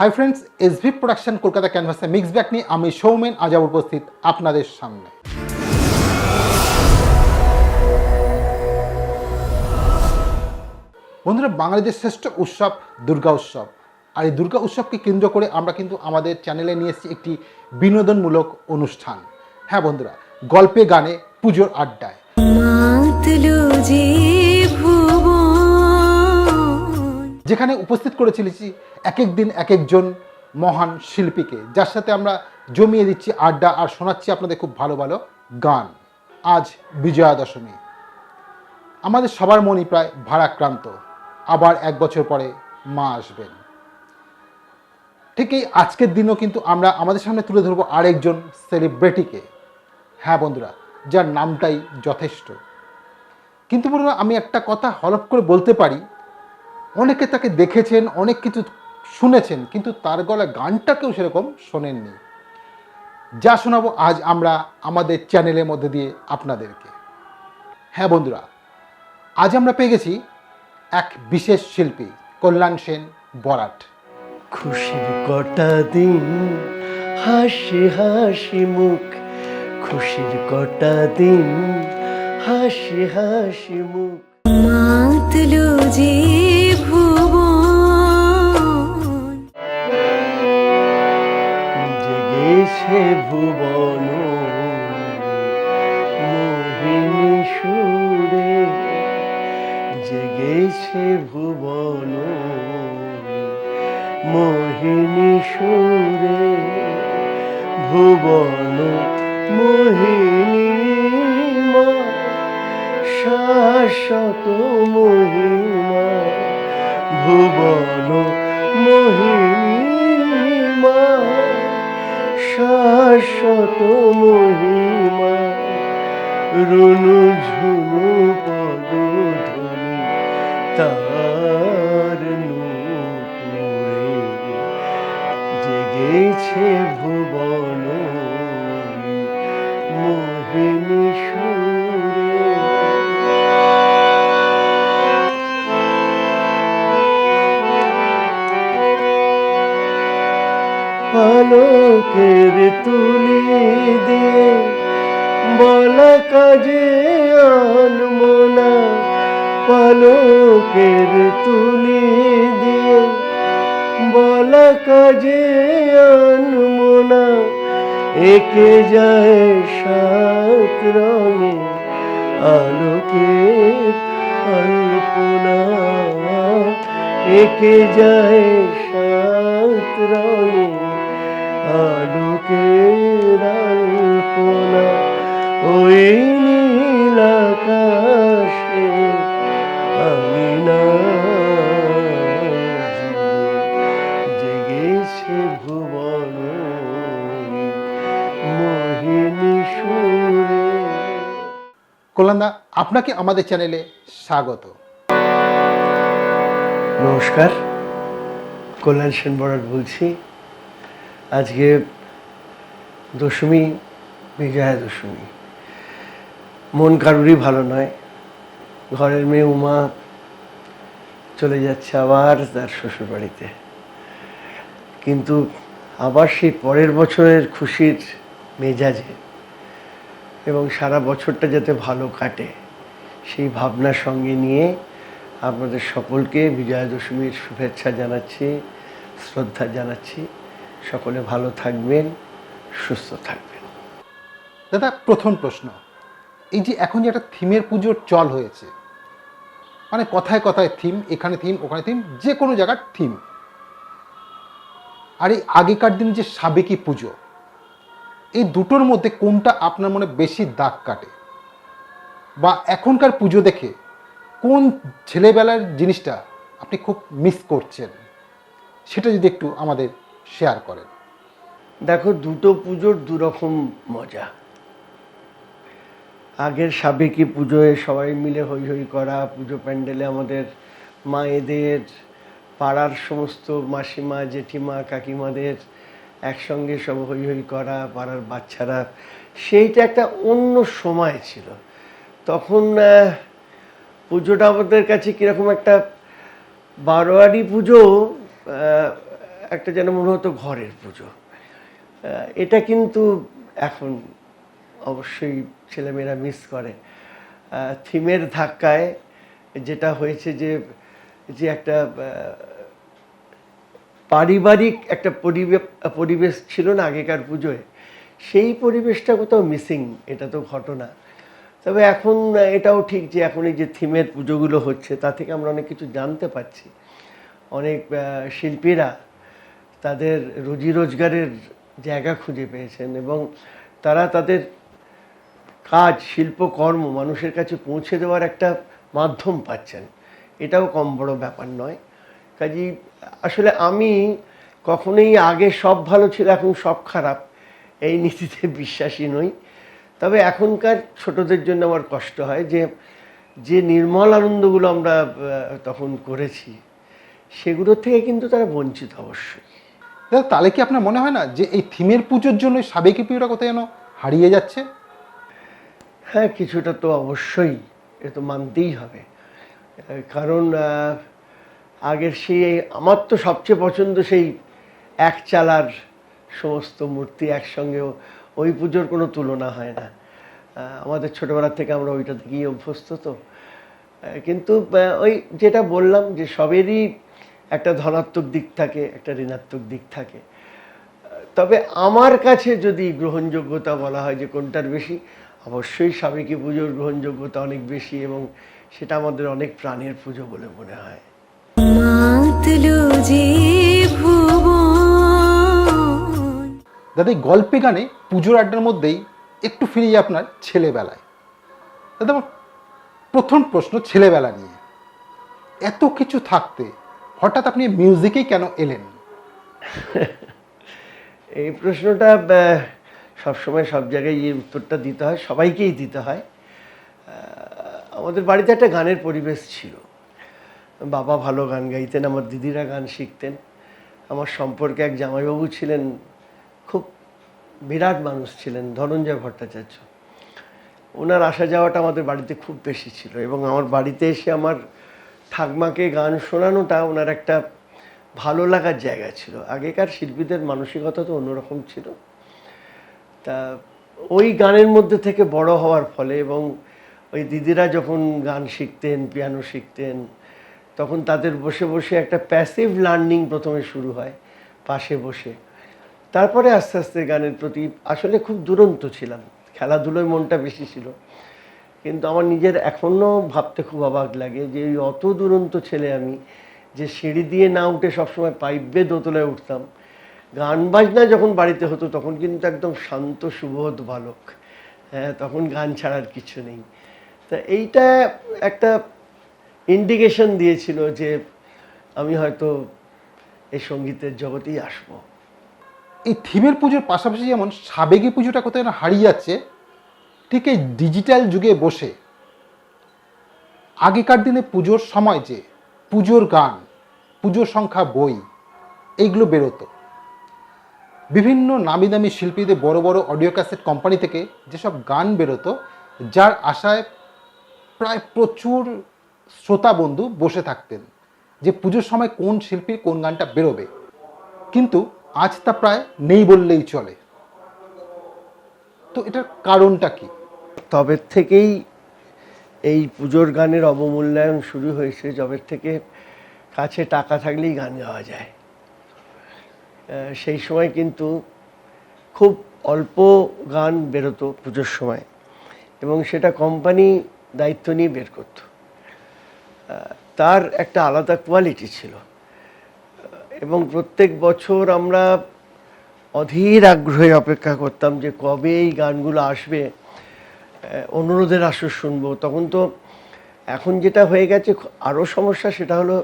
Hi friends SV production Kolkata ক্যানভাসে mix back নিয়ে আমি সৌমেন আজাব উপস্থিত আপনাদের সামনে। বন্ধুরা, বাঙালিদের শ্রেষ্ঠ উৎসব দুর্গা উৎসব। আর এই দুর্গা উৎসবকে কেন্দ্র করে আমরা কিন্তু আমাদের চ্যানেলে নিয়ে এসেছি একটি বিনোদনমূলক অনুষ্ঠান। হ্যাঁ বন্ধুরা, গল্পে গানে পুজোর আড্ডায়। যেখানে উপস্থিত করেছিলেছি এক এক দিন এক একজন মহান শিল্পীকে, যার সাথে আমরা জমিয়ে দিচ্ছি আড্ডা আর শোনাচ্ছি আপনাদের খুব ভালো ভালো গান। আজ বিজয়া দশমী আমাদের সবার মনই প্রায় ভারাক্রান্ত। আবার এক বছর পরে মা আসবেন। ঠিক এই আজকের দিনও কিন্তু আমরা আমাদের সামনে তুলে ধরবো আরেকজন সেলিব্রিটিকে। হ্যাঁ বন্ধুরা, যার নামটাই যথেষ্ট। কিন্তু বলুন আমি একটা কথা হলফ করে বলতে পারি অনেকে তাকে দেখেছেন অনেক কিছু শুনেছেন কিন্তু তার গলা গানটা কেউ সেরকম শোনেননি। যা শোনাবো আজ আমরা আমাদের চ্যানেলের মধ্যে দিয়ে আপনাদেরকে। হ্যাঁ বন্ধুরা আজ আমরা পেয়ে গেছি এক বিশেষ শিল্পী কল্যাণ সেন বরাট। খুশির কটা দিন হাসি হাসি মুখ। খুশির কটা দিন হাসি হাসি মুখ। মাতলো যে জেগেছে ভুবন, মোহিনী সুরে জেগেছে ভুবন, মোহিনী সুরে ভুবন, মোহিনী মা, শাশ্বত মহিমা, ভুবন মহিমা শাশ্বত মহিমা রুনু ঝুনু বলা কাজে আনব পালকের তুলি দিয়ে। বলা কাজে আনব একে যায় সাত রঙে আলোকের অল্পনা একে যায় সাত রঙে আলোকের অল্পনা ওই নীল আকাশে আমি না জেগেছে ভুবন মোহিনী সুরে। কল্যাণদা আপনাকে আমাদের চ্যানেলে স্বাগত। নমস্কার কল্যাণ সেন বরাট বলছি। আজকে দশমী বিজয়া দশমী। মন কারুরই ভালো নয়। ঘরের মেয়ে উমা চলে যাচ্ছে আবার তার শ্বশুরবাড়িতে। কিন্তু আবার সেই পরের বছরের খুশির মেজাজে এবং সারা বছরটা যাতে ভালো কাটে, সেই ভাবনার সঙ্গে নিয়ে আপনাদের সকলকে বিজয়া দশমীর শুভেচ্ছা জানাচ্ছি, শ্রদ্ধা জানাচ্ছি। সকলে ভালো থাকবেন, সুস্থ থাকবেন। দাদা, প্রথম প্রশ্ন। এই যে এখন যে একটা থিমের পুজোর চল হয়েছে মানে কথায় কথায় থিম এখানে থিম ওখানে থিম যে কোনো জায়গার থিম আর এই আগেকার দিন যে সাবেকি পুজো, এই দুটোর মধ্যে কোনটা আপনার মনে বেশি দাগ কাটে? বা এখনকার পুজো দেখে কোন ছেলেবেলার জিনিসটা আপনি খুব মিস করছেন? সেটা যদি একটু আমাদের শেয়ার করেন। দেখো, দুটো পুজোর দুরকম মজা। আগের সাবেকি পুজোয় সবাই মিলে হই হই করা, পুজো প্যান্ডেলে আমাদের মায়েদের, পাড়ার সমস্ত মাসিমা, জেঠিমা, কাকিমাদের একসঙ্গে সব হই হই করা, পাড়ার বাচ্চারা। সেইটা একটা অন্য সময় ছিল। তখন পুজোটা আমাদের কাছে কীরকম একটা বারোয়ারি পুজো একটা যেন মনে হতো ঘরের পুজো। এটা কিন্তু এখন অবশ্যই ছেলেমেয়েরা মিস করে। থিমের ধাক্কায় যেটা হয়েছে যে যে একটা পারিবারিক একটা পরিবেশ ছিল না আগেকার পুজোয়। সেই পরিবেশটা কোথাও মিসিং এটা তো ঘটনা। তবে এখন এটাও ঠিক যে, এখন এই যে থিমের পুজোগুলো হচ্ছে, তা থেকে আমরা অনেক কিছু জানতে পারছি। অনেক শিল্পীরা তাদের রুজি রোজগারের জায়গা খুঁজে পেয়েছেন এবং তারা তাদের কাজ শিল্পকর্ম মানুষের কাছে পৌঁছে দেওয়ার একটা মাধ্যম পাচ্ছেন। এটাও কম বড় ব্যাপার নয়। কাজেই আসলে আমি কখনোই আগে সব ভালো ছিল, এখন সব খারাপ। এই নীতিতে বিশ্বাসী নই। তবে এখনকার ছোটদের জন্য আমার কষ্ট হয় যে যে নির্মল আনন্দগুলো আমরা তখন করেছি সেগুলোর থেকে কিন্তু তারা বঞ্চিত অবশ্যই। তাহলে কি আপনার মনে হয় না যে এই থিমের পুজোর জন্য সাবেকি পিউরা কোথায় যেন হারিয়ে যাচ্ছে? হ্যাঁ কিছুটা তো অবশ্যই এ তো মানতেই হবে। কারণ আগের সেই, আমার তো সবচেয়ে পছন্দ সেই এক চালার সমস্ত মূর্তি একসঙ্গে, ওই পুজোর কোনো তুলনা হয় না। আমাদের ছোটোবেলার থেকে আমরা ওইটা থেকেই অভ্যস্ত তো। কিন্তু ওই যেটা বললাম যে সবেরই একটা ধনাত্মক দিক থাকে, একটা ঋণাত্মক দিক থাকে। তবে আমার কাছে যদি গ্রহণযোগ্যতা বলা হয় যে কোনটার বেশি অবশ্যই সাবেকি পুজোর গ্রহণযোগ্যতা অনেক বেশি এবং সেটা আমাদের অনেক প্রাণের পুজো বলে মনে হয়। দাদা এই গল্পে গানে পুজোর আড্ডার মধ্যেই একটু ফিরে আপনার ছেলেবেলায়। দাদা আমার প্রথম প্রশ্ন ছেলেবেলা নিয়ে। এত কিছু থাকতে হঠাৎ আপনি মিউজিকেই কেন এলেন? এই প্রশ্নটা সবসময় সব জায়গায় এই উত্তরটা দিতে হয়, সবাইকেই দিতে হয়। আমাদের বাড়িতে একটা গানের পরিবেশ ছিল। বাবা ভালো গান গাইতেন, আমার দিদিরা গান শিখতেন। আমার সম্পর্কে এক জামাইবাবু ছিলেন, খুব বিরাট মানুষ ছিলেন, ধনঞ্জয় ভট্টাচার্য। ওনার আসা যাওয়াটা আমাদের বাড়িতে খুব বেশি ছিল এবং আমার বাড়িতে এসে আমার ঠাকমাকে গান শোনানোটা ওনার একটা ভালো লাগার জায়গা ছিল। আগেকার শিল্পীদের মানসিকতা তো অন্যরকম ছিল। তা ওই গানের মধ্যে থেকে বড় হওয়ার ফলে এবং ওই দিদিরা যখন গান শিখতেন পিয়ানো শিখতেন, তখন তাদের বসে বসে একটা প্যাসিভ লার্নিং প্রথমে শুরু হয়, পাশে বসে। তারপরে আস্তে আস্তে গানের প্রতি আসলে খুব দুরন্ত ছিলাম, খেলাধুলোয় মনটা বেশি ছিল। কিন্তু আমার নিজের এখনও ভাবতে খুব অবাক লাগে যে ওই অত দুরন্ত ছেলে আমি যে সিঁড়ি দিয়ে না উঠে সবসময় পাইপ বেয়ে দোতলায় উঠতাম গান বাজনা যখন বাড়িতে হতো, তখন কিন্তু একদম শান্ত, সুবোধ বালক। হ্যাঁ তখন গান ছাড়ার কিছু নেই। তা এইটা একটা ইন্ডিকেশন দিয়েছিল যে আমি হয়তো এই সঙ্গীতের জগতেই আসব। এই থিমের পুজোর পাশাপাশি যেমন সাবেকি পুজোটা কোথায় যেন হারিয়ে যাচ্ছে ঠিক এই ডিজিটাল যুগে বসে, আগেকার দিনে পুজোর সময় যে পুজোর গান, পুজোর সংখ্যা বই, এইগুলো বেরোতো। বিভিন্ন নামি দামি শিল্পীদের বড় বড় অডিও ক্যাসেট কোম্পানি থেকে যেসব গান বেরোতো, যার আশায় প্রায় প্রচুর শ্রোতা বন্ধু বসে থাকতেন যে পুজোর সময় কোন শিল্পীর কোন গানটা বেরোবে। কিন্তু আজ তা প্রায় নেই বললেই চলে। তো এটার কারণটা কি? তবে থেকেই এই পুজোর গানের অবমূল্যায়ন শুরু হয়েছে। যবের থেকে কাছে টাকা থাকলেই গান গাওয়া যায়। সেই সময় কিন্তু খুব অল্প গান বেরোতো পুজোর সময় এবং সেটা কোম্পানি দায়িত্ব নিয়ে বের করতো। তার একটা আলাদা কোয়ালিটি ছিল। এবং প্রত্যেক বছর আমরা অধীর আগ্রহে অপেক্ষা করতাম যে কবে এই গানগুলো আসবে। অনুরোধের আসর শুনব। তখন তো এখন যেটা হয়ে গেছে, আরও সমস্যা সেটা হলো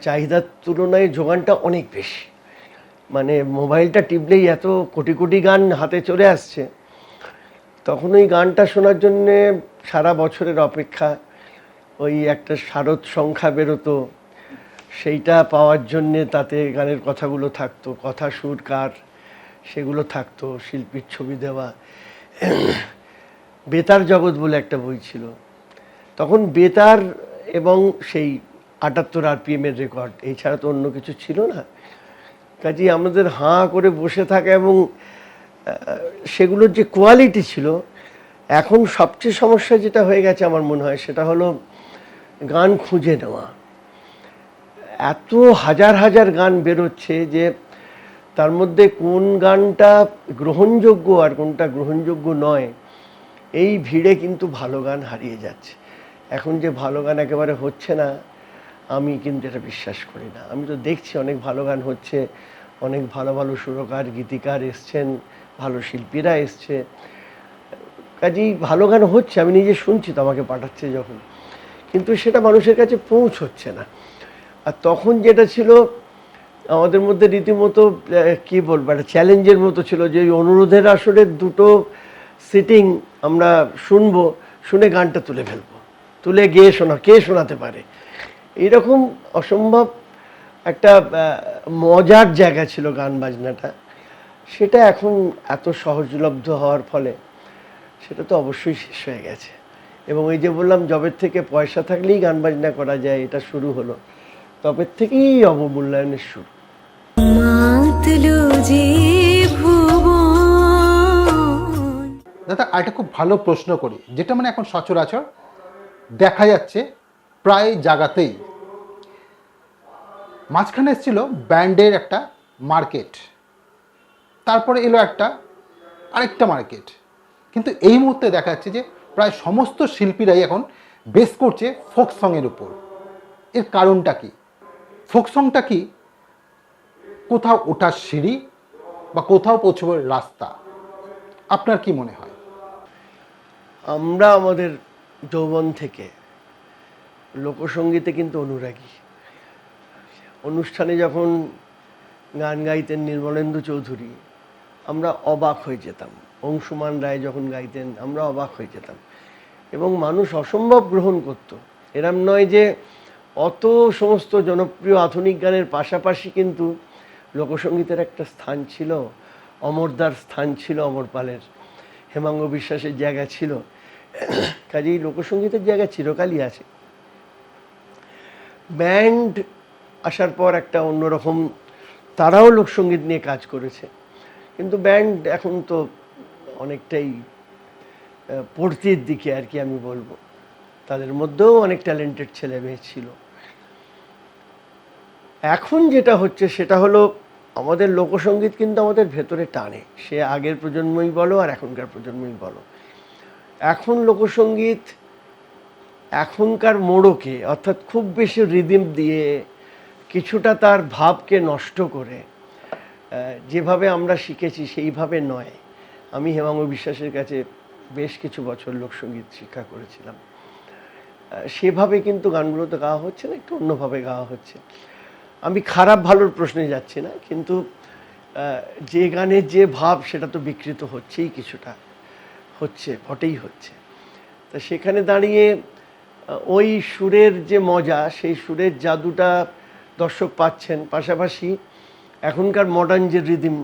চাহিদার তুলনায় যোগানটা অনেক বেশি। মানে মোবাইলটা টিপলেই এত কোটি কোটি গান হাতে চলে আসছে। তখন ওই গানটা শোনার জন্যে সারা বছরের অপেক্ষা ওই একটা শারদ সংখ্যা বেরোতো। সেইটা পাওয়ার জন্যে তাতে গানের কথাগুলো থাকতো, কথা সুর, কার সেগুলো থাকতো, শিল্পীর ছবি দেওয়া। বেতার জগৎ বলে একটা বই ছিল। তখন বেতার এবং সেই আটাত্তর আরপিএমের রেকর্ড, এছাড়া তো অন্য কিছু ছিল না। কাজে আমাদের হাঁ করে বসে থাকা এবং সেগুলোর যে কোয়ালিটি ছিল, এখন সবচেয়ে সমস্যা যেটা হয়ে গেছে আমার মনে হয়, সেটা হলো গান খুঁজে নেওয়া। এত হাজার হাজার গান বেরোচ্ছে যে, তার মধ্যে কোন গানটা গ্রহণযোগ্য আর কোনটা গ্রহণযোগ্য নয়, এই ভিড়ে কিন্তু ভালো গান হারিয়ে যাচ্ছে। এখন যে ভালো গান একেবারে হচ্ছে না আমি কিন্তু এটা বিশ্বাস করি না। আমি তো দেখছি অনেক ভালো গান হচ্ছে, অনেক ভালো ভালো সুরকার, গীতিকার এসছেন, ভালো শিল্পীরা এসছে। কাজেই ভালো গান হচ্ছে, আমি নিজে শুনছি তো আমাকে পাঠাচ্ছে যখন। কিন্তু সেটা মানুষের কাছে পৌঁছচ্ছে না। আর তখন যেটা ছিল, আমাদের মধ্যে রীতিমতো কি বলব, একটা চ্যালেঞ্জের মতো ছিল যে ওই অনুরোধের আসলে দুটো সিটিং আমরা শুনব, শুনে গানটা তুলে ফেলব। তুলে গিয়ে শোনা, কে শোনাতে পারে? এইরকম অসম্ভব একটা মজার জায়গা ছিল গান বাজনাটা। সেটা এখন এত সহজলব্ধ হওয়ার ফলে সেটা তো অবশ্যই শেষ হয়ে গেছে। এবং এই যে বললাম জবের থেকে পয়সা থাকলেই গান বাজনা করা যায় এটা শুরু হলো। তবের থেকেই অবমূল্যায়নের শুরু। দাদা আরেকটা খুব ভালো প্রশ্ন করি যেটা মানে এখন সচরাচর দেখা যাচ্ছে প্রায় জায়গাতেই মাঝখানে এসেছিল ব্যান্ডের একটা মার্কেট। তারপরে এলো একটা আরেকটা মার্কেট। কিন্তু এই মুহূর্তে দেখা যাচ্ছে যে প্রায় সমস্ত শিল্পীরাই এখন বেস করছে ফোক সংয়ের উপর। এর কারণটা কি? ফোক সংটা কি? কোথাও ওঠার সিঁড়ি বা কোথাও পৌঁছবার রাস্তা? আপনার কি মনে হয়? আমরা আমাদের যৌবন থেকে লোকসঙ্গীতে কিন্তু অনুরাগী। অনুষ্ঠানে যখন গান গাইতেন নির্মলেন্দু চৌধুরী, আমরা অবাক হয়ে যেতাম। অংশুমান রায় যখন গাইতেন, আমরা অবাক হয়ে যেতাম। এবং মানুষ অসম্ভব গ্রহণ করত। এরম নয় যে অত সমস্ত জনপ্রিয় আধুনিক গানের পাশাপাশি কিন্তু লোকসঙ্গীতের একটা স্থান ছিল, অমরদার স্থান ছিল অমর পালের। হেমাঙ্গ বিশ্বাসের জায়গা ছিল। কাজেই লোকসঙ্গীতের জায়গা চিরকালই আছে। ব্যান্ড আসার পর একটা অন্যরকম, তারাও লোকসঙ্গীত নিয়ে কাজ করেছে। কিন্তু ব্যান্ড এখন তো অনেকটাই পড়তির দিকে আর কি আমি বলব। তাদের মধ্যেও অনেক ট্যালেন্টেড ছেলে মেয়ে ছিল। এখন যেটা হচ্ছে, সেটা হলো আমাদের লোকসঙ্গীত কিন্তু আমাদের ভেতরে টানে। সে আগের প্রজন্মই বলো আর এখনকার প্রজন্মই বলো। এখন লোকসঙ্গীত এখনকার মোড়কে, অর্থাৎ খুব বেশি রিদিম দিয়ে কিছুটা তার ভাবকে নষ্ট করে যেভাবে আমরা শিখেছি সেইভাবে নয়। আমি হেমাঙ্গ বিশ্বাসের কাছে বেশ কিছু বছর লোকসঙ্গীত শিক্ষা করেছিলাম। সেভাবে কিন্তু গানগুলো তো গাওয়া হচ্ছে না, একটু অন্যভাবে গাওয়া হচ্ছে। আমি খারাপ ভালোর প্রশ্নে যাচ্ছি না, কিন্তু যে গানের যে ভাব সেটা তো বিকৃত হচ্ছেই কিছুটা, হচ্ছে, বটেই হচ্ছে। তা সেখানে দাঁড়িয়ে ওই সুরের যে মজা, সেই সুরের জাদুটা দর্শক পাচ্ছেন। পাশাপাশি এখনকার মডার্ন যে রিদিম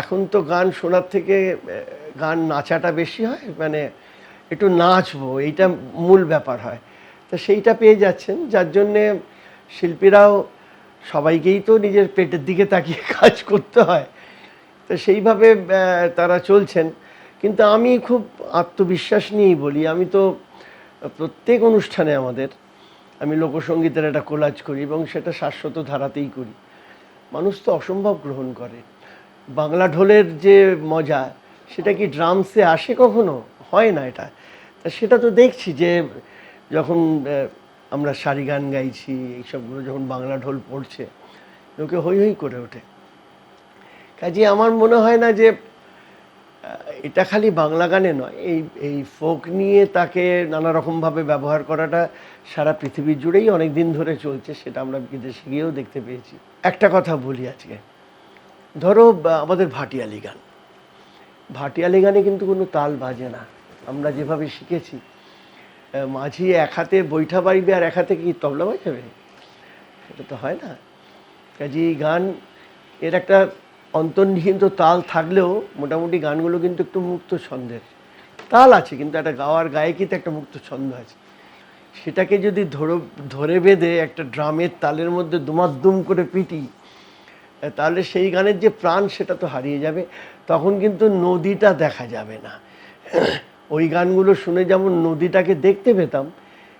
এখন তো গান শোনার থেকে গান নাচাটা বেশি হয় মানে একটু নাচবো, এইটা মূল ব্যাপার হয়। তো সেইটা পেয়ে যাচ্ছেন, যার জন্যে শিল্পীরাও সবাইকেই তো নিজের পেটের দিকে তাকিয়ে কাজ করতে হয়। তো সেইভাবে তারা চলছেন। কিন্তু আমি খুব আত্মবিশ্বাস নিয়েই বলি, আমি তো প্রত্যেক অনুষ্ঠানে আমাদের, আমি লোকসঙ্গীতের একটা কোলাজ করি এবং সেটা শাশ্বত ধারাতেই করি। মানুষ তো অসম্ভব গ্রহণ করে। বাংলা ঢোলের যে মজা, সেটা কি ড্রামসে আসে কখনো? হয় না এটা। তা সেটা তো দেখছি যে, যখন আমরা সারি গান গাইছি, এইসবগুলো যখন বাংলা ঢোল পড়ছে, লোকে হই হই করে ওঠে। কাজে আমার মনে হয় না যে এটা খালি বাংলা গানে নয়, এই এই ফোক নিয়ে তাকে নানা রকমভাবে ব্যবহার করাটা সারা পৃথিবী জুড়েই অনেক দিন ধরে চলছে, সেটা আমরা বিদেশে গিয়েও দেখতে পেয়েছি। একটা কথা বলি আজকে। ধরো আমাদের ভাটিয়ালি গান। ভাটিয়ালি গানে কিন্তু কোনো তাল বাজে না। আমরা যেভাবে শিখেছি মাঝি এক হাতে বৈঠা বাড়িবে আর এক হাতে কি তবলা বাজাবে? সেটা তো হয় না। কাজে এই গান এর একটা অন্তর্নিহিত তাল থাকলেও মোটামুটি গানগুলো কিন্তু একটু মুক্ত ছন্দের। তাল আছে, কিন্তু একটা গাওয়ার গায়কিতে একটা মুক্ত ছন্দ আছে। সেটাকে যদি ধরো, ধরে বেঁধে একটা ড্রামের তালের মধ্যে দুমাদ্দুম করে পিটি তাহলে সেই গানের যে প্রাণ সেটা তো হারিয়ে যাবে। তখন কিন্তু নদীটা দেখা যাবে না। ওই গানগুলো শুনে যেমন নদীটাকে দেখতে পেতাম,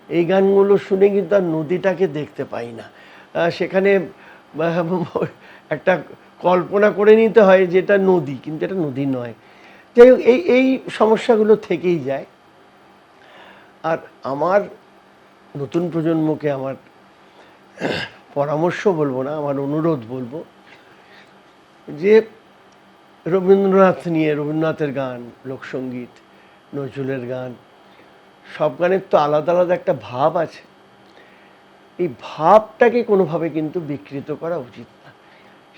এই গানগুলো শুনে কিন্তু আর নদীটাকে দেখতে পাই না। সেখানে একটা কল্পনা করে নিতে হয় যে এটা নদী, কিন্তু এটা নদী নয়। যাই হোক, এই এই সমস্যাগুলো থেকেই যায়। আর আমার নতুন প্রজন্মকে আমার পরামর্শ বলব না, আমার অনুরোধ বলব যে রবীন্দ্রনাথ নিয়ে রবীন্দ্রনাথের গান লোকসঙ্গীত নজরুলের গান, সব গানের তো আলাদা আলাদা একটা ভাব আছে। এই ভাবটাকে কোনোভাবে কিন্তু বিকৃত করা উচিত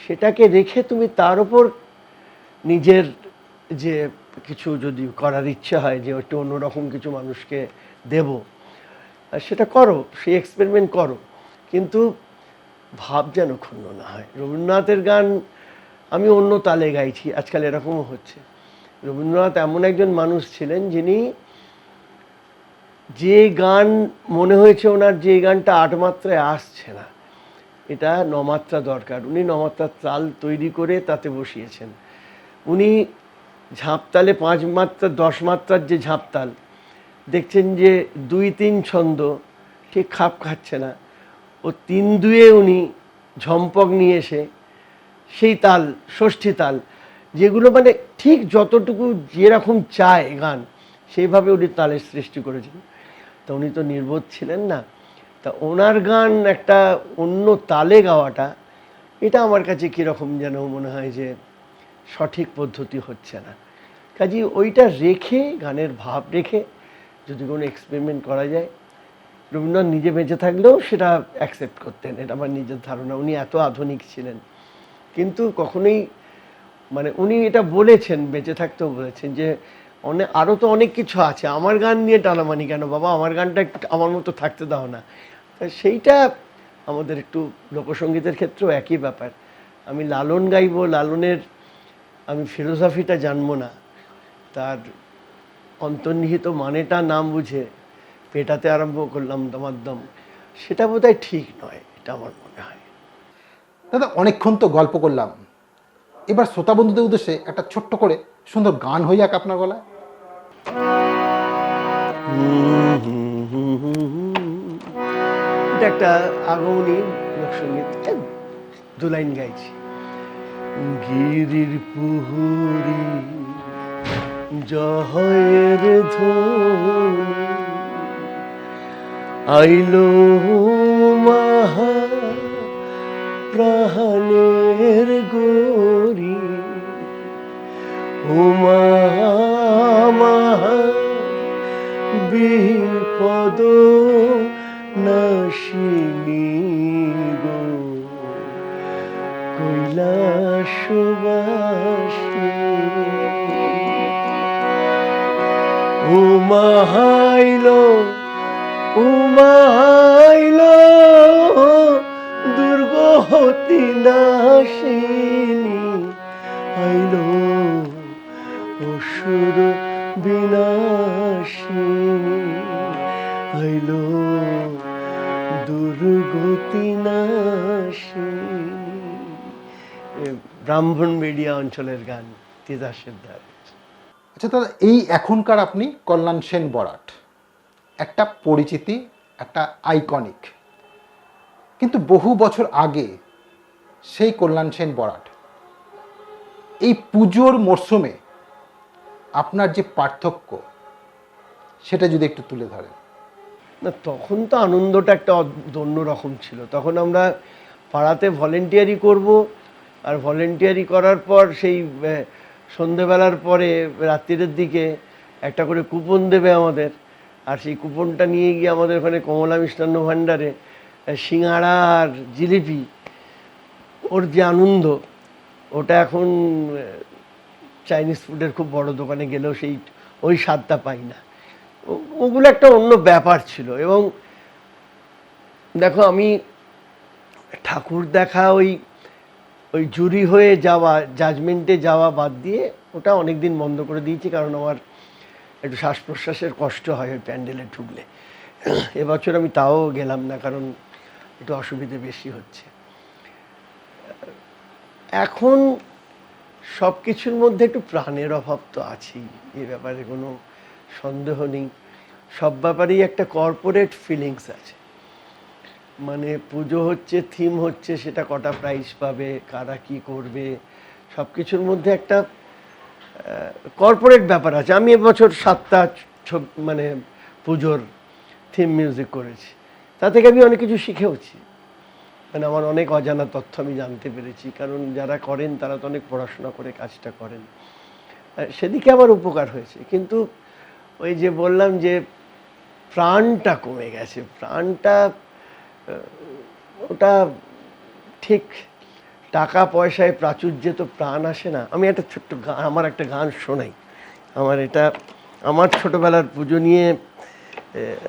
সেটাকে রেখে তুমি তার উপর নিজের যে কিছু যদি করার ইচ্ছা হয়, যে একটু অন্যরকম কিছু মানুষকে দেব সেটা করো, সেই এক্সপেরিমেন্ট করো। কিন্তু ভাব যেন ক্ষুণ্ণ না হয়। রবীন্দ্রনাথের গান আমি অন্য তালে গাইছি, আজকাল এরকমও হচ্ছে। রবীন্দ্রনাথ এমন একজন মানুষ ছিলেন যিনি যে গান, মনে হয়েছে ওনার যে গানটা আট মাত্রায় আসছে না। এটা নমাত্রা দরকার। উনি নমাত্রার তাল তৈরি করে তাতে বসিয়েছেন। উনি ঝাঁপতালে পাঁচ মাত্রা, দশ মাত্রার যে ঝাঁপতাল, দেখছেন যে দুই তিন ছন্দ ঠিক খাপ খাচ্ছে না। ও তিন দুয়ে উনি ঝম্পক নিয়ে এসে সেই তাল, ষষ্ঠী তাল, যেগুলো মানে ঠিক যতটুকু যেরকম চায় গান, সেইভাবে উনি তালের সৃষ্টি করেছেন। তো উনি তো নির্বোধ ছিলেন না। তা ওনার গান একটা অন্য তালে গাওয়াটা, এটা আমার কাছে কীরকম যেন মনে হয় যে সঠিক পদ্ধতি হচ্ছে না। কাজে ওইটা রেখে, গানের ভাব রেখে যদি কোনো এক্সপেরিমেন্ট করা যায়, রবীন্দ্রনাথ নিজে বেঁচে থাকলেও সেটা অ্যাকসেপ্ট করতেন, এটা আমার নিজের ধারণা, উনি এত আধুনিক ছিলেন। কিন্তু কখনোই মানে উনি এটা বলেছেন, বেঁচে থাকতেও বলেছেন যে অনেক আরও তো অনেক কিছু আছে, আমার গান নিয়ে টানামানি কেন? বাবা, আমার গানটা আমার মতো থাকতে দাও না। সেইটা আমাদের একটু লোকসঙ্গীতের ক্ষেত্রেও একই ব্যাপার। আমি লালন গাইবো লালনের আমি ফিলোসফিটা জানব না। তার অন্তর্নিহিত মানেটা নাম বুঝে পেটাতে আরম্ভ করলাম দমাদ্দম। সেটা বোধহয় ঠিক নয় এটা আমার মনে হয়। দাদা অনেকক্ষণ তো গল্প করলাম। এবার শ্রোতা বন্ধুদের উদ্দেশ্যে একটা ছোট্ট করে সুন্দর গান হয়ে যাক আপনার গলায়। একটা আগমনী লোকসঙ্গীত দু লাইন গাইছি। গিরির পুহুরি জহের ধ্বনি, আইলো মাহা প্রাণের গরি উমা মাহা বিপদ কৈলাসবাসী উমাহাইল উমাহাইল দুর্গতি নাশিনী আইল অসুর বিনাশিনী আইল দুর্গতি নাশিনী ব্রাহ্মণ মিডিয়া অঞ্চলের গান তিতাসের দ্বার আচ্ছা দাদা এই এখনকার আপনি কল্যাণ সেন বরাট একটা পরিচিতি একটা আইকনিক। কিন্তু বহু বছর আগে সেই কল্যাণ সেন বরাট এই পুজোর মরশুমে আপনার যে পার্থক্য সেটা যদি একটু তুলে ধরেন। না তখন তো আনন্দটা একটা অন্য রকম ছিল। তখন আমরা পাড়াতে ভলেন্টিয়ারি করব আর ভলেন্টিয়ারি করার পর সেই সন্ধেবেলার পরে রাত্রিরের দিকে একটা করে কুপন দেবে আমাদের। আর সেই কুপনটা নিয়ে গিয়ে আমাদের ওখানে কমলা মিষ্টান্ন ভাণ্ডারে সিঙাড়া আর জিলিপি, ওর যে আনন্দ, ওটা এখন চাইনিজ ফুডের খুব বড় দোকানে গেলেও সেই, ওই স্বাদটা পাই না। ওগুলো একটা অন্য ব্যাপার ছিল এবং দেখো আমি ঠাকুর দেখা ওই ওই জুরি হয়ে যাওয়া জাজমেন্টে যাওয়া বাদ দিয়ে ওটা অনেক দিন বন্ধ করে দিয়েছি কারণ আমার একটু শ্বাস প্রশ্বাসের কষ্ট হয় ওই প্যান্ডেলে ঢুকলে। এবছর আমি তাও গেলাম না কারণ একটু অসুবিধে বেশি হচ্ছে। এখন সব কিছুর মধ্যে একটু প্রাণের অভাব তো আছেই, এ ব্যাপারে কোনো সন্দেহ নেই। সব ব্যাপারেই একটা কর্পোরেট ফিলিংস আছে। মানে পুজো হচ্ছে থিম হচ্ছে, সেটা কটা প্রাইজ পাবে, কারা কি করবে সব কিছুর মধ্যে একটা কর্পোরেট ব্যাপার আছে। আমি এবছর সাতটা মানে পুজোর থিম মিউজিক করেছি। তা থেকে আমি অনেক কিছু শিখেওছি। মানে আমার অনেক অজানা তথ্য আমি জানতে পেরেছি। কারণ যারা করেন, তারা তো অনেক পড়াশোনা করে কাজটা করেন। সেদিকে আমার উপকার হয়েছে। কিন্তু ওই যে বললাম যে, প্রাণটা কমে গেছে। প্রাণটা ওটা ঠিক টাকা পয়সায় প্রাচুর্যে তো প্রাণ আসে না। আমি একটা ছোট্ট আমার একটা গান শোনাই। আমার এটা, আমার ছোটবেলার পুজো নিয়ে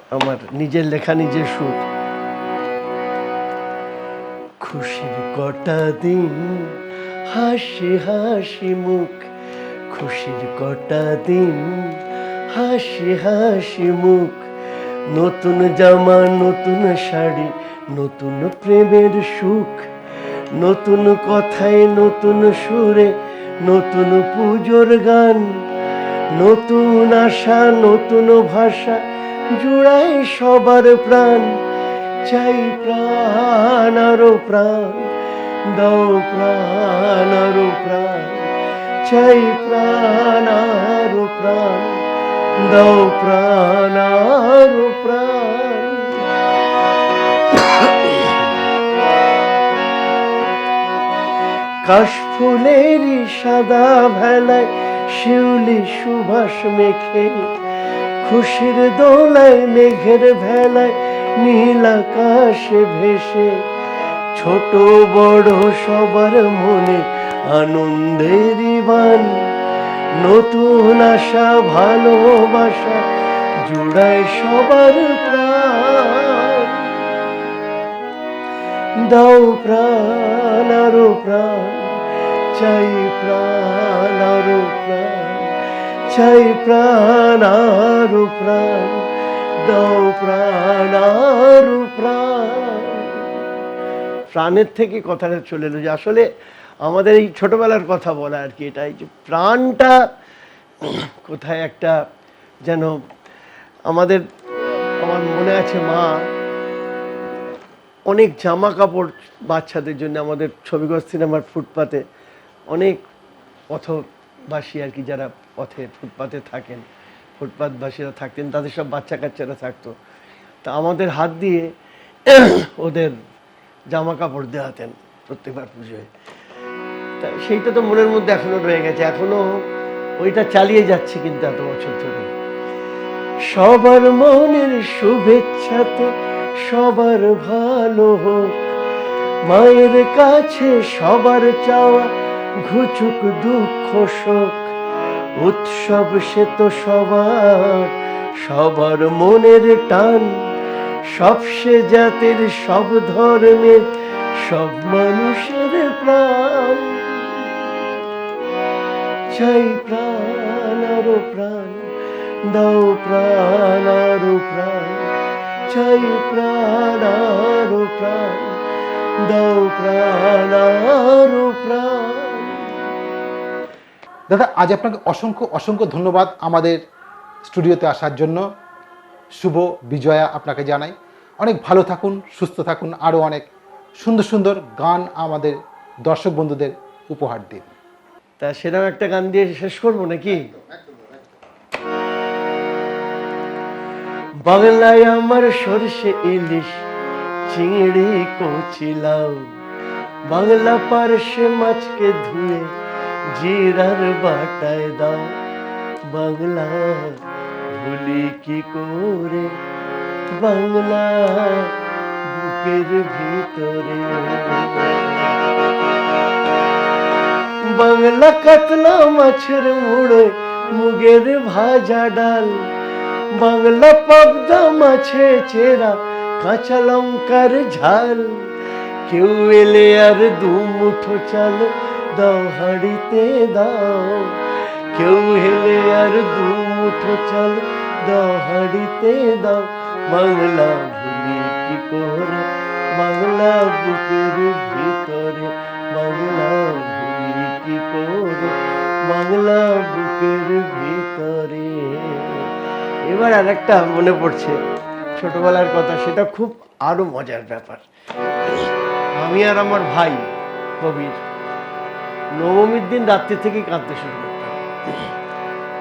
আমার নিজের লেখা, নিজের সুর। খুশির কটা দিন, হাসি হাসি মুখ। খুশির কটা দিন, হাসি হাসি মুখ। নতুন জামা, নতুন শাড়ি, নতুন প্রেমের সুখ, নতুন কথায়, নতুন সুরে, নতুন পুজোর গান, নতুন আশা, নতুন ভাষা জুড়াই সবার প্রাণ। চাই প্রাণ আরও প্রাণ, দাও প্রাণ আরও প্রাণ, চাই প্রাণ আরও প্রাণ। দাও প্রাণ প্রাণ। কাশফুলেরই সাদা ভেলায় শিউলি সুভাষ মেখে, খুশির দোলায় মেঘের ভেলায় নীল আকাশে ভেসে, ছোট বড় সবার মনে আনন্দেরই বান নতুন আশা, ভালোবাসা জুড়ায় সবার প্রাণ। দাও প্রাণ, আরও প্রাণ, চাই প্রাণ, আরও প্রাণ, চাই প্রাণ, আরও প্রাণ, দাও প্রাণ, আরও প্রাণ। প্রাণের থেকে কথাটা চলে এলো যে আসলে আমাদের এই ছোটবেলার কথা বলা আর কি, এটাই যে প্রাণটা কোথায় একটা যেন আমাদের, আমার মনে আছে মা অনেক জামা কাপড় বাচ্চাদের জন্য আমাদের ছবিগঞ্জ সিনেমার ফুটপাতে অনেক পথবাসী আর কি যারা পথে, ফুটপাতে থাকেন, ফুটপাতবাসীরা থাকতেন, তাদের সব বাচ্চা কাচ্চারা থাকতো। তা আমাদের হাত দিয়ে ওদের জামা কাপড় দেওয়াতেন প্রত্যেকবার পুজোয়। তা সেইটা তো মনের মধ্যে এখনও রয়ে গেছে, এখনও ওইটা চালিয়ে যাচ্ছে কিন্তু এত বছর ধরে। সবার মনের শুভেচ্ছাতে সবার ভালো হোক, মায়ের কাছে সবার চাওয়া ঘুচুক, দুঃখ, শোক, উৎসব সে তো সবার সবার মনের টান, সব সে জাতের সব ধর্মের, সব মানুষের প্রাণ। চাই প্রাণ আরও প্রাণ, দাও প্রাণ আরও প্রাণ চাই প্রাণ আরও প্রাণ, দাও প্রাণ আরও প্রাণ। দাদা, আজ আপনাকে অসংখ্য অসংখ্য ধন্যবাদ আমাদের স্টুডিওতে আসার জন্য। শুভ বিজয়া আপনাকে জানাই। অনেক ভালো থাকুন, সুস্থ থাকুন, আরও অনেক সুন্দর সুন্দর গান আমাদের দর্শক বন্ধুদের উপহার দিন। তা সেরকম একটা গান দিয়ে শেষ করব নাকি? বাংলায় আমার সরষে ইলিশ, চিংড়ি কচিলাও বাংলা পার্শ্বে মাছকে ধুয়ে জিরার বাটায় দাও। বাংলা ভুলি কি করে? বাংলা বুকের ভিতরে। বাংলা কাতলা মাছের মুড়ো, মুগের ভাজা ডাল। বাংলা পাবদা মাছে চেরা, কাঁচা লঙ্কার ঝাল। কেউ এলে আর দু মুঠো চাল দাও হাড়িতে দাও। কেউ এলে আর দু মুঠো চাল দাও হাড়িতে দাও। বাংলা ভুলি কি করে? বাংলা বুকের ভিতরে বাংলা করে বাংলা বুকের ভিতরে। এবার আর একটা মনে পড়ছে ছোটবেলার কথা সেটা খুব আরও মজার ব্যাপার। আমি আর আমার ভাই কবির নবমীর দিন রাত্রি থেকেই কাঁদতে শুরু করতাম।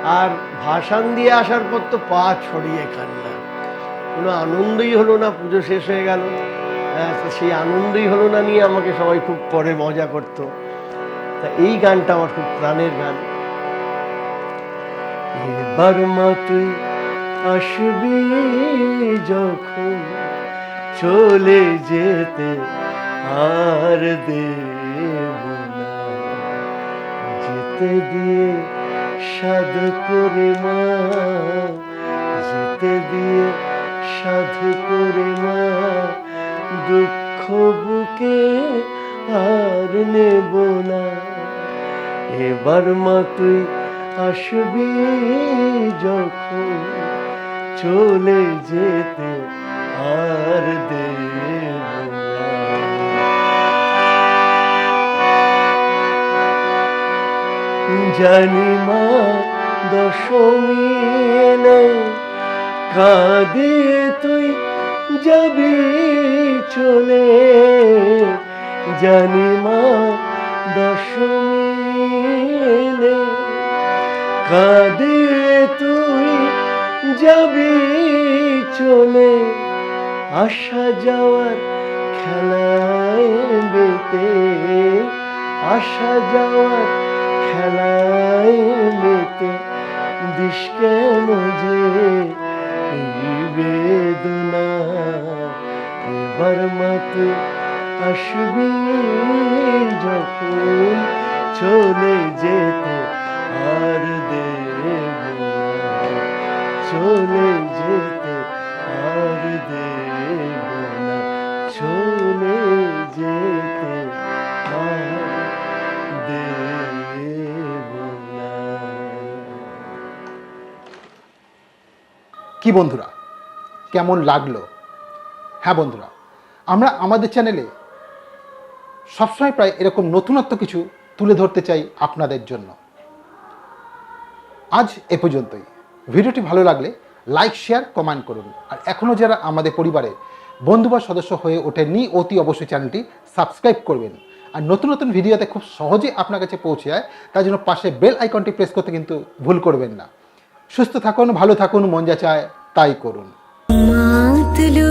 আর ভাসান দিয়ে আসার পর তো পা ছড়িয়ে কান্না কোনো আনন্দই হলো না পুজো শেষ হয়ে গেল। আহ, সেই আনন্দই হলো না নিয়ে আমাকে সবাই খুব পরে মজা করতো। তা এই গানটা আমার খুব প্রাণের গান। এবার মা তুই আসবি যখন চলে যেতে আর দেব যেতে দিয়ে সাধ করে মা, যেতে দিয়ে সাধু করে মা, দুঃখ বুকে আর নেব না। এবার মা তুই আসবি যখন চলে যেতে আর দেব জানি মা দশমী কাঁদিয়ে তুই যাবি চলে। জানি মা দশমী কাঁদিয়ে তুই যাবি চলে আসা যাওয়ার খেলায় বেতে, আসা যাওয়ার খেলায় মেতে দিস কেন যে বেদনা এবার মাতে আসবি যখন চলে যেতে আর দেব চলে যেতে আর দেব চলে যেতে কি বন্ধুরা, কেমন লাগল? হ্যাঁ বন্ধুরা, আমরা আমাদের চ্যানেলে সবসময় প্রায় এরকম নতুনত্ব কিছু তুলে ধরতে চাই আপনাদের জন্য। আজ এ পর্যন্তই। ভিডিওটি ভালো লাগলে লাইক, শেয়ার, কমেন্ট করুন। আর এখনও যারা আমাদের পরিবারে বন্ধু বা সদস্য হয়ে ওঠেননি, অতি অবশ্যই চ্যানেলটি সাবস্ক্রাইব করবেন। আর নতুন নতুন ভিডিওতে খুব সহজে আপনার কাছে পৌঁছে যায়, তার জন্য পাশে বেল আইকনটি প্রেস করতে কিন্তু ভুল করবেন না। সুস্থ থাকুন, ভালো থাকুন, মন যা চায় তাই করুন। মাতলো